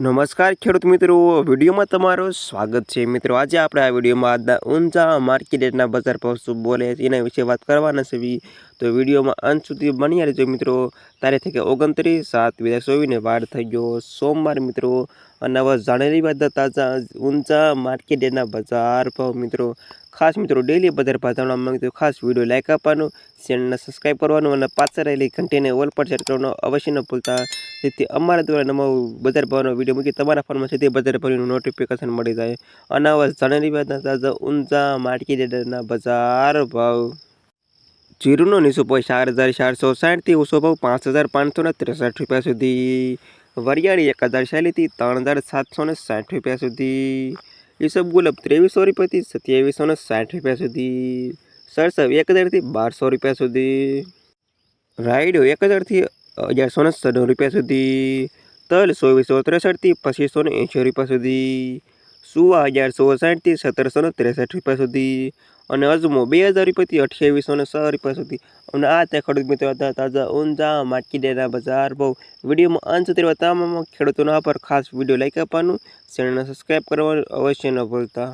નમસ્કાર ખેડૂત મિત્રો, વિડીયોમાં તમારું સ્વાગત છે મિત્રો, આજે આપણે આ વિડીયોમાં ઊંચા માર્કેટ રેટના બજાર ભાવ શું બોલે છે એના વિશે વાત કરવાના છે. તો વિડીયોમાં અંત સુધી બની રહેજો મિત્રો. તારીખ થઈ ઓગણત્રીસ, સાત બે હજાર ચોવીસને વાર થઈ ગયો સોમવાર મિત્રો. અને હવે જાણેલી બધા તાજા ઊંચા માર્કેટ ડેના બજાર ભાવ મિત્રો. ખાસ મિત્રો ડેલી બજાર ભાવ જાણવા માંગતો ખાસ વીડિયો લાઈક આપવાનું ચેનલને સબસ્ક્રાઈબ કરવાનું અને પાછળ રહેલી ઘંટીને ઓલ પર સેટ કરવાનો અવશ્ય ન ભૂલતા. જેથી અમારા દ્વારા નવો બજાર ભાવનો વીડિયો મૂકી તમારા ફોનમાં તે બજાર ભાવનું નોટિફિકેશન મળી જાય. અને હવે જાણેલી બધા તાજા ઊંચા માર્કેટ ડેના બજાર ભાવ. જીરુનો નીચો ભાવ ચાર હજાર ચારસો સાઠથી ઓછો ભાવ પાંચ હજાર પાંચસો ને ત્રેસઠ રૂપિયા સુધી. વરિયાળી એક હજાર શૈલીથી ત્રણ હજાર સાતસો ને સાઠ રૂપિયા સુધી. ઈસબ ગુલાબ ત્રેવીસો રૂપિયાથી સત્યાવીસો ને સાઠ રૂપિયા સુધી. સરસવ એક હજારથી બારસો રૂપિયા સુધી. રાયડો એક હજારથી અગિયારસો ને સડો રૂપિયા સુધી. તલ ચોવીસો ત્રેસઠથી પચીસો ને એંશી રૂપિયા સુધી. સુવા અગિયારસો સાઠથી સત્તરસો ને ત્રેસઠ રૂપિયા સુધી અને અજમો બે હજાર રૂપિયાથી અઠ્યાવીસો ને સો રૂપિયા સુધી. અને આ તે ખેડૂત મિત્રો હતા, તાજા ઊંચા માર્કેટના બજાર ભાવ. વિડીયોમાં અંત સુધી તમામ ખેડૂતોના પર ખાસ વીડિયો લાઈક આપવાનું, ચેનલને સબસ્ક્રાઈબ કરવાનું અવશ્ય ન ભૂલતા.